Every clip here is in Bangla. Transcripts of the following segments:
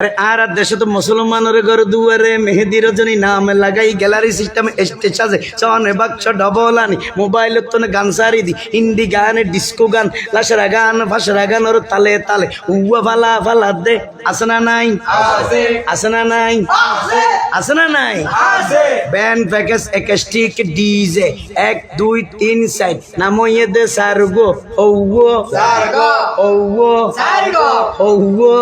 আরে আর দেশে তো মুসলমানের ঘর দুয়ারে মেহেদি রজনী নাম লাগাই গ্যালারি সিস্টেম স্টেজ আছে। চনে বাক্স ডবল আনি মোবাইল তো গান সারি দি হিন্দি গান ডিস্কো গান লাসরা গান ফাসরা গান ওর তালে তালে। উয়া ফালা ফালা দে আছে না নাই? আছে। না নাই? আছে। না নাই? ব্যান্ড প্যাকেজ একাস্টিক ডিজে এক দুই তিন সাইড নামইয়ে দে সারগো ঔগো ঔগো ঔগো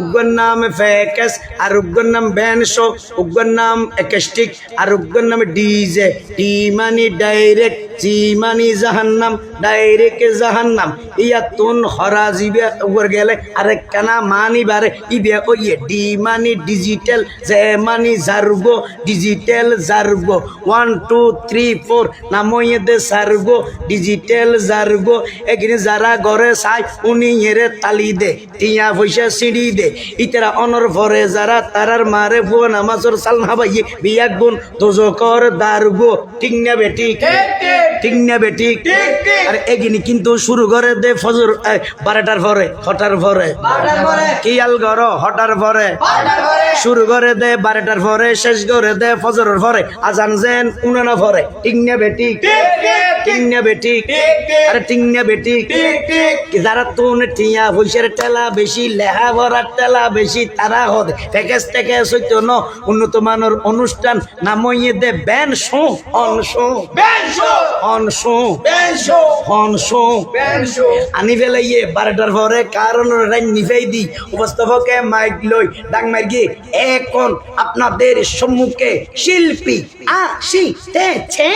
উগ্র নাম ফেকাস, আর উগ্র নাম ব্যান্ড শো উগ্র নাম একেস্টিক, আর উগ্র নাম ডিজে টি মানি ডাইরেক্ট। জি মানি জাহান্নাম, ডাইরেক্ট জাহান্নাম। ইয়া তুন হরা জিবে উপর গেলে আরেক কানা মানি বারে, ইবে ওইয়ে ডি মানি ডিজিটাল জে মানি জারগো ডিজিটাল জারগো ওয়ান, টু, থ্রি, ফোর, নামইয়ে দে সারগো ডিজিটাল জারগো এখানে যারা ঘরে চাই উনি হেরে তালি দে, টিয়া পয়সা সিঁড়ি দে। ইতারা অনর ভরে যারা, তারার মারে ফুয়া নামাজর সাল হাবাইয়ে বিয়া গুণ দোজকর দারগো ঠিক না বেটি ঠিক না বেটি আর এগিনি কিন্তু শুরু করে দে ফজর বারোটার পরে হটার পরে। কিয়াল গর হটার পরে। শুরু করে দে বারোটার পরে শেষ করে দে ফজরের পরে। আজান যেন উনানা পরে। ঠিক না বেটি ঠিক? না বেটি আরে ঠিক না বেটি যারা তুন টিয়া পয়সার টেলা বেশি লেহা ভরার টেলা বেশি তারা হদে। প্যাকেজ থেকে ন উন্নত মানের অনুষ্ঠান নামইয়ে দে ব্যান শো অন শো অন শো আনি ইয়ে বারোটার পরে কারণ রাইন দি। উপস্থাপকে মাইক লই এখন আপনাদের সম্মুখে শিল্পী আসিতেছে?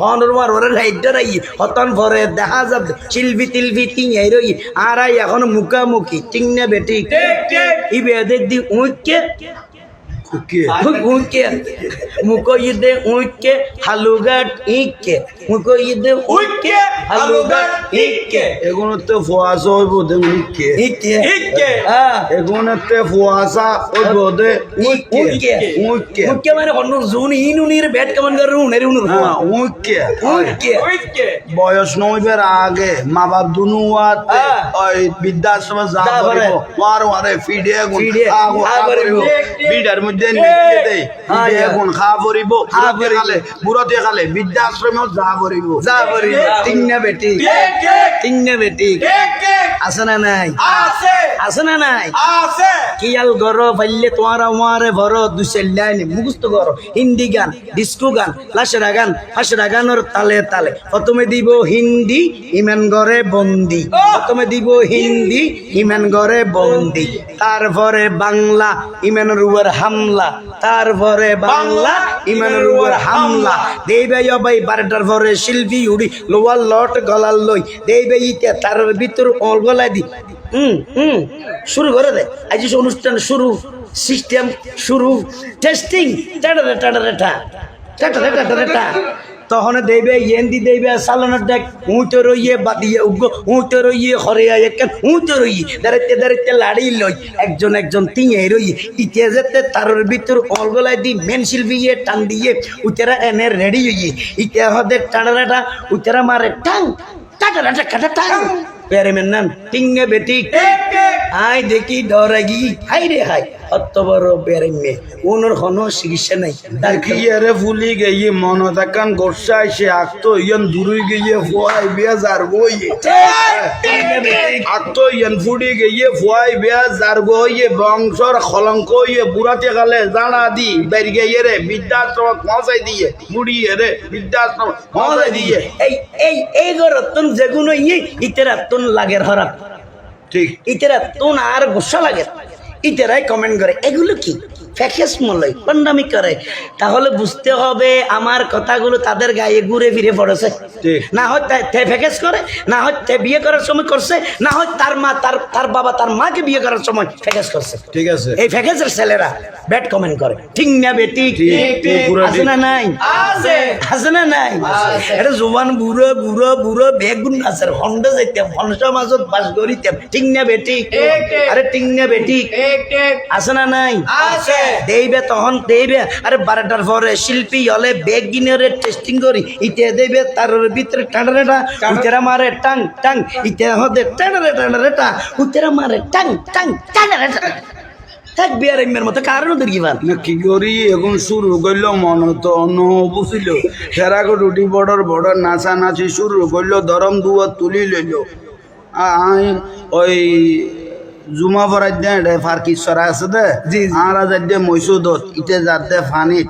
হনরমার ওরে রাইডার আই হতন ভরে দেখা যাবে শিল্পী তিলপি তিঙাই রই। আর আই এখন মুখামুখি ঠিক না বেটি ইবে দি উইকে উইকে মুখো ইদে উইকে হালুগাট ইকে মুখো ইদে উইকে হালুগাট ইকে এগুলোতে ফুয়াশা হইব দে উইকে ইকে ইকে। হ্যাঁ এগুলোতে ফুয়াশা হইব দে উইকে উইকে উইকে মানে হন্ন জুন ইনুনির ব্যাট কেমন করে উনের উনুর হ্যাঁ উইকে উইকে উইকে বয়স নইবের আগে মা বাপ দুনুয়াত হ্যাঁ। ওই বৃদ্ধাশ্রমে যা যা ওয়ার ওয়ারে ফিডে করিব। করিব বিডার মধ্যে দেই। হ্যাঁ, ফিডে। গুণ খা করিব খা বুড়াতে করিব। খালে বৃদ্ধাশ্রমেও যা করিব যা বলি ঠিক বেটি। ঠিক বেটি। আছে না নাই? আছে। আছে না নাই? আছে। কিয়াল গর পাইলে তোমার আমারে ভর দুসের লাইন। মুখস্থ কর। হিন্দি গান ডিস্কো গান লাসরা গান ফাসরা গানের তালে তালে। প্রথমে দিব হিন্দি ইমান গরে বন্দি। প্রথমে দিব হিন্দি ইমান গরে বন্দি। তারপরে বাংলা ইমানের উপর হামলা তারপরে বাংলা ইমানের উপর হামলা। দেই ভাই বারোটার পরে শিল্পী উড়ি, লোয়ার লট গলার লই। দেবে ইতে তার ভিতর গলায় দি। হুম হুম, শুরু করে দে। আজ অনুষ্ঠান শুরু সিস্টেম শুরু টেস্টিং টাটা টাটা টা। টাটা টাটা টাটা তখন দেবে ইয়েন্দি দেবে, সালানোর দেখ উঁচো রইয়ে বাদিয়ে উগ্র উঁচো রইয়ে হরে একেন উঁচো রইয়ে, দাঁড়াইতে দাঁড়াইতে লাড়ি লই, একজন একজন তিঙে রইয়ে ইতে যেতে তারের ভিতর অলগলায় দি মেন ইয়ে টান দিয়ে, উতেরা এনে রেডি হইয়ে, ইতে হদে টাটা উতেরা মারে, টাং টাটা টাটা কাটা টাং, পেরে মেন নান বেটি আই দেখি ডরাগি হাই রে হাই অত বড় বেরে মে ওনার কোনো চিকিৎসা নাই। তার কি এরে ফুলি গিয়ে মন তাকান গোসা সে আকতো ইয়ান দূরই গিয়ে ফুয়াই বিয়া যার বইয়ে আকতো ইয়ান ফুডি গিয়ে ফুয়াই বিয়া যার বইয়ে বংশর খলঙ্ক ইয়ে বুড়াতে গালে জানা দি বেরি গিয়ে রে বৃদ্ধাশ্রম পৌঁছাই দিয়ে মুড়ি রে বৃদ্ধাশ্রম পৌঁছাই দিয়ে। এই এই এই গরতন যেগুলো ইয়ে ইতেরা তুন লাগের হরাপ ঠিক। ইতেরা তোন আর গুসা লাগে। ইতেরাই কমেন্ট করে এগুলো কি? ফ্যাকেস মলয় পান্ডামি করে। তাহলে বুঝতে হবে আমার কথাগুলো তাদের গায়ে ঘুরে ফিরে পড়েছে। না হয় তে- ফ্যাকেস করে না হয় তে বিয়ে করার সময় করছে না হয় তার মা তার তার বাবা তার মাকে বিয়ে করার সময় ফ্যাকেস করছে। ঠিক আছে। এই ফ্যাকেসের ছেলেরা ব্যাড কমেন্ট করে। ঠিক না বেটি আছে না নাই? আছে। আছে না নাই? এটা জোবান বুড়ো বুড়ো বুড়ো বেগুন আছে হন্ডা যাইতাম হন্ডা মাজত বাস করিতাম ঠিক না বেটি। আরে ঠিক না বেটি আছে না নাই? আছে। দেইবে তখন দেইবে। আরে বারোটার পরে শিল্পী হলে বেগ গিনে টেস্টিং করি ইতে দেবে তার ভিতরে টানারেটা উতেরা মারে টাং টাং ইতে হতে টানারে টানারে টা উতেরা মারে টাং টাং টানারে টাং থাকবি আর এমের মতো কারণ কি কি করি? এখন শুরু করল মন তো বুঝিল। রুটি নাচা নাচি শুরু করল দরম দুয়া তুলি লইল। আই ওই জুমা ভরাই দে রে ফারকি সরা আছে দে। আরা যাই দে মৈসুদত ইতে যাত দে ফানিত।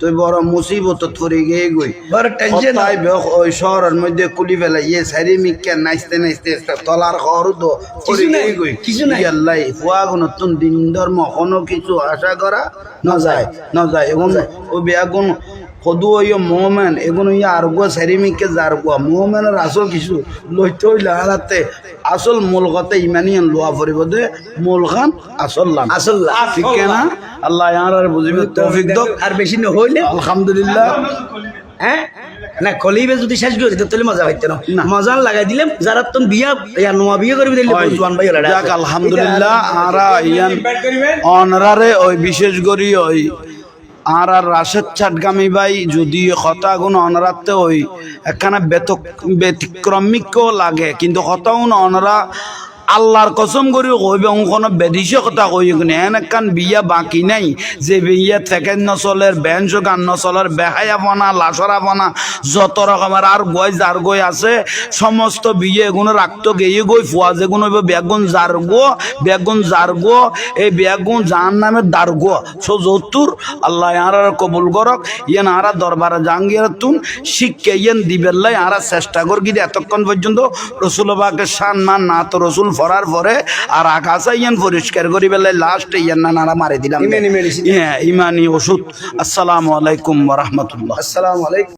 তুই বড় মুসিবত থরি গিয়ে গই বড় টেনশন তাই ওই শহরের মধ্যে কুলি ফেলে ইয়ে সারি মিকে নাচতে নাচতে তলার খর তো কিছু নাই, কিছু নাই। আল্লাহ ফুয়া নতুন দিন ধর্ম কোনো কিছু আশা করা না যায় না যায় এখন ও বেগুন সদু ইয়ে মোহমেন এগুন ইয়ে আর গো সেরিমিকে যার গো মোহমেনের আসল কিছু লইতে হইলে হারাতে আসল মূল কথা ইমানি লোয়া পড়িব দে মূল খান আসল আসল। ঠিক না? আল্লাহ আর বুঝিবে তৌফিক দক আর বেশি না হইলে আলহামদুলিল্লাহ। হ্যাঁ না কলিবে যদি শেষ করে দিত তাহলে মজা হইতো না। মজা লাগাই দিলাম যারা তুমি বিয়া ইয়া নোয়া বিয়ে করবি দিলে জোয়ান ভাই আলহামদুলিল্লাহ আরা ইয়ান অনরারে ওই বিশেষ করি ওই আর আর রাশেদ চাটগামি ভাই, যদি হতা গুণ অনরাতে হই একখানা বেতক ব্যতিক্রমিকও লাগে, কিন্তু হতাউন অনরা আল্লাহর কসম করি কইবে কোনো বেদিছে কথা কই কিনে। এন একখান বিয়া বাকি নাই। যে বিয়া থেকে নচলের বেঞ্চ গান নচলের, বেহায়া বনা লাচরা বনা যত রকমের আর গই যার গই আছে, সমস্ত বিয়ে এগুলো রাখতো গিয়ে গই ফুয়া যেগুলো বেগুন যার গো বেগুন যার গো, এই বেগুন যার নামে দার গো। সো যতুর আল্লাহ আর কবুল করক, ইয়েন আরা দরবারে জাঙ্গিয়ার তুন শিখকে ইয়েন দিবেল্লাই আরা চেষ্টা কর গিয়ে এতক্ষণ পর্যন্ত রসুলবাকে সান মান না তো রসুল ফরার পরে আর আকাশা ইয়ান পরিষ্কার করি বেলায় লাস্ট ইয়ান না নারা মারি দিলাম। হ্যাঁ ইমানি ওষুধ। আসসালামু আলাইকুম রহমতুল্লাহ। আসসালামু আলাইকুম।